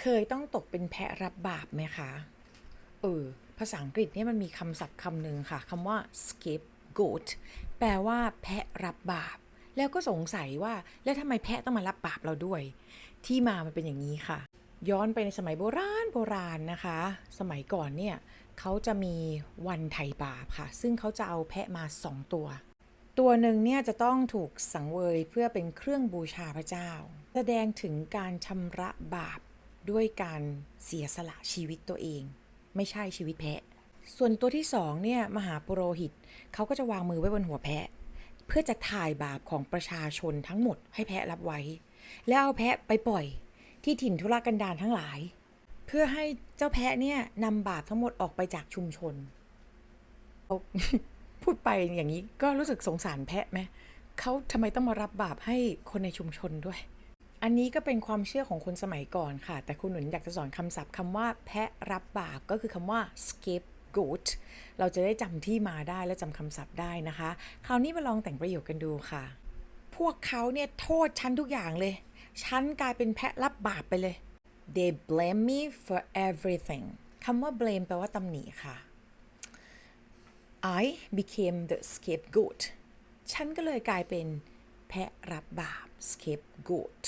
เคยต้องตกเป็นแพะรับบาปไหมคะ เออ ภาษาอังกฤษเนี่ยมันมีคำศัพท์คำหนึ่งค่ะคำว่า scapegoat แปลว่าแพะรับบาป แล้วก็สงสัยว่าแล้วทำไมแพะต้องมารับบาปเราด้วย ที่มามันเป็นอย่างนี้ค่ะ ย้อนไปในสมัยโบราณโบราณนะคะ สมัยก่อนเนี่ยเขาจะมีวันไถ่บาปค่ะ ซึ่งเขาจะเอาแพะมาสองตัว ตัวหนึ่งเนี่ยจะต้องถูกสังเวยเพื่อเป็นเครื่องบูชาพระเจ้า แสดงถึงการชำระบาป ด้วยการเสียสละชีวิตตัวเอง ไม่ใช่ชีวิตแพะ ส่วนตัวที่สองเนี่ยมหาปุโรหิตเขาก็จะวางมือไว้บนหัวแพะ เพื่อจะถ่ายบาปของประชาชนทั้งหมดให้แพะรับไว้ แล้วเอาแพะไปปล่อยที่ถิ่นทุรกันดารทั้งหลาย เพื่อให้เจ้าแพะเนี่ยนำบาปทั้งหมดออกไปจากชุมชน พูดไปอย่างนี้ก็รู้สึกสงสารแพะไหมเขาทำไมต้องมารับบาปให้คนในชุมชนด้วย อันนี้ก็เป็นความเชื่อของคนสมัยก่อนค่ะ แต่คุณหนุนอยากจะสอนคำศัพท์คำว่าแพะรับบาปก็คือคำว่า scapegoat เราจะได้จำที่มาได้และจำคำศัพท์ได้นะคะ คราวนี้มาลองแต่งประโยคกันดูค่ะ พวกเขาเนี่ยโทษฉันทุกอย่างเลย ฉันกลายเป็นแพะรับบาปไปเลย they blame me for everything คำว่า blame แปลว่าตำหนิค่ะ I became the scapegoat ฉันก็เลยกลายเป็นแพะรับบาป scapegoat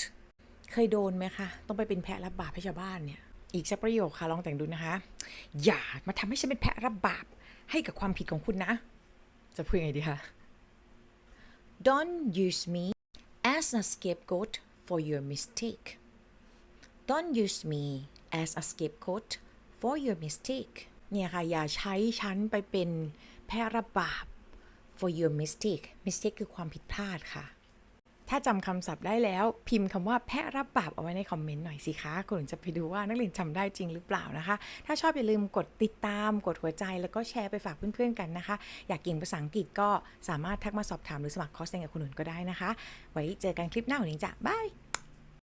เคยโดนไหมคะ ต้องไปเป็นแพะรับบาปให้ชาวบ้านเนี่ย อีกสักประโยคค่ะลองแต่งดูนะคะ อย่ามาทำให้ฉันเป็นแพะรับบาปให้กับความผิดของคุณนะ จะพูดยังไงดีคะ Don't use me as a scapegoat for your mistake Don't use me as a scapegoat for your mistake เนี่ยค่ะ อย่าใช้ฉันไปเป็นแพะรับบาป for your mistake mistake คือความผิดพลาดค่ะ ถ้าจำคำศัพท์ได้แล้วพิมพ์คำว่าแพะรับบาปเอาไว้ในคอมเมนต์หน่อยสิคะคุณจะไปดูว่านักเรียนจำได้จริงหรือเปล่านะคะ ถ้าชอบอย่าลืมกดติดตาม กดหัวใจแล้วก็แชร์ไปฝากเพื่อนๆกันนะคะ อยากเก่งภาษาอังกฤษก็สามารถทักมาสอบถามหรือสมัครคอร์สเรียนกับคุณหนุนก็ได้นะคะ ไว้เจอกันคลิปหน้าวันนี้จ้ะบาย